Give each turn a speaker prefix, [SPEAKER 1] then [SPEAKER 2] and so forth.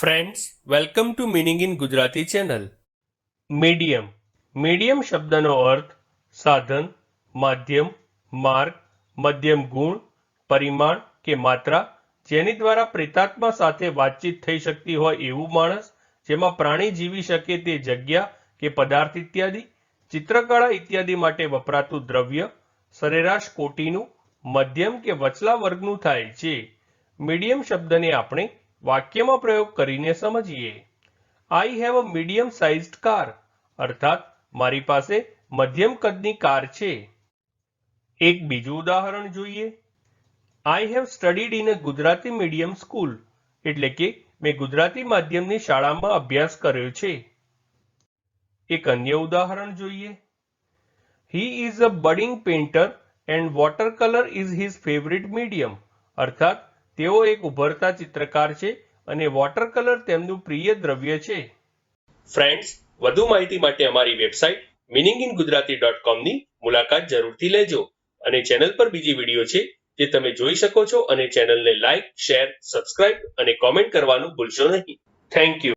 [SPEAKER 1] Friends welcome to meaning in Gujarati channel medium medium શબ્દનો અર્થ સાધન માધ્યમ માર્ગ મધ્યમ ગુણ પરિમાણ કે માત્રા જેની દ્વારા પ્રેતાત્મા સાથે વાતચીત થઈ શકતી હોય એવું માણસ જેમાં પ્રાણી જીવી શકે તે જગ્યા કે પદાર્થ ઇત્યાદિ ચિત્રકળા ઇત્યાદિ માટે વપરાતું દ્રવ્ય સરેરાશ કોટીનું મધ્યમ કે વચલા વર્ગનું થાય છે મીડિયમ શબ્દને આપણે વાક્યમાં પ્રયોગ કરીને સમજીએ. I have a medium sized car અર્થાત, મારી પાસે મધ્યમ કદની કાર છે. એક બીજું ઉદાહરણ જોઈએ. I have studied in a Gujarati medium school એટલે કે મેં ગુજરાતી માધ્યમની શાળામાં અભ્યાસ કર્યો છે. એક અન્ય ઉદાહરણ જોઈએ. He is a budding painter and water colour is his favourite medium અર્થાત તેઓ એક ઉભરતા ચિત્રકાર છે અને વોટર કલર તેમનું પ્રિય દ્રવ્ય છે. ફ્રેન્ડ્સ વધુ માહિતી માટે અમારી website meaning in Gujarati dot કોમની મુલાકાત જરૂરથી લેજો અને ચેનલ પર બીજી વીડિયો છે જે તમે જોઈ શકો છો અને ચેનલને લાઇક શેર સબસ્ક્રાઇબ અને કોમેન્ટ કરવાનું ભૂલશો નહીં. Thank you